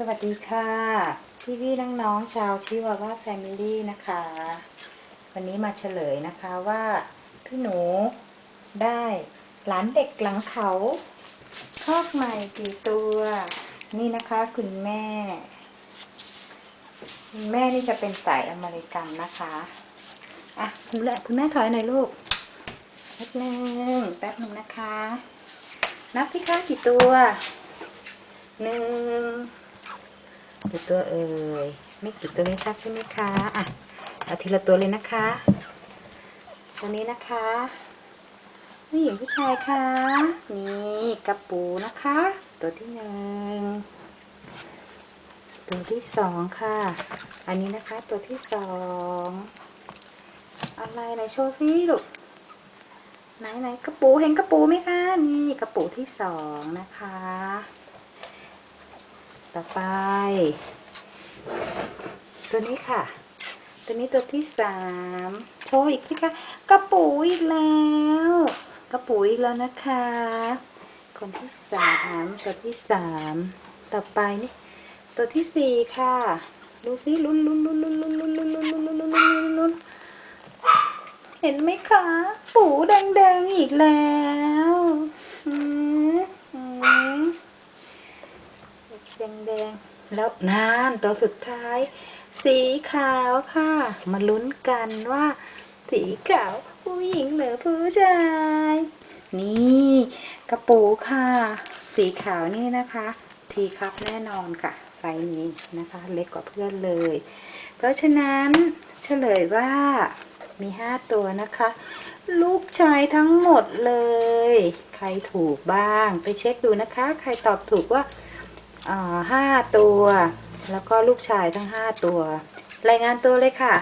สวัสดีค่ะ พี่พี่น้องน้องๆชาวชิวาว่าแฟมิลี่นะคะ วันนี้มาเฉลยนะคะว่าพี่หนูได้หลานเด็กหลังเขาคอกใหม่กี่ตัว นี่นะคะคุณแม่คุณแม่นี่จะเป็นสายอเมริกันนะคะอะคุณแม่คุณแม่ถอยหน่อยลูกแป๊บนึงแป๊บนึงนะคะ นับพี่คะกี่ตัวหนึ่ง กี่ตัวเอ่ยไม่กี่ตัวไม่ทราบใช่ไหมคะอะเอาทีละตัวเลยนะคะ ตัวนี้นะคะผู้หญิงผู้ชายคะนี่กระปูนะคะ ตัวที่หนึ่งตัวที่สองค่ะ อันนี้นะคะตัวที่สองอะไรไหนโชว์ซิลูกไหนไหนกระปูเห็นกระปูไหมคะนี่กระปูที่สองนะคะ ต่อไป ตัวนี้ค่ะ ตัวนี้ตัวที่สามโชว์อีกสิคะกระปูอีกแล้ว กระปูอีกแล้วนะคะ คนที่สามตัวที่สามต่อไปนี่ตัวที่สี่ค่ะดูสิลุ้นลุ้นลุ้นลุ้นลุ้นลุ้นลุ้นลุ้นลุ้นลุ้นลุ้นลุ้นลุ้นเห็นไหมคะ ปูแดงๆอีกแล้วอืมอืม แดงแดงๆ แล้วนานตัวสุดท้าย สีขาวค่ะ มาลุ้นกันว่า สีขาวผู้หญิงหรือผู้ชาย นี่กระปูค่ะ สีขาวนี่นะคะ ทีครับแน่นอนค่ะไซส์นี้นะคะ เล็กกว่าเพื่อนเลย เพราะฉะนั้นเฉลยว่ามีห้าตัวนะคะ ลูกชายทั้งหมดเลย ใครถูกบ้างไปเช็คดูนะคะ ใครตอบถูกว่า ห้าตัว แล้วก็ลูกชายทั้งห้าตัว รายงานตัวเลยค่ะ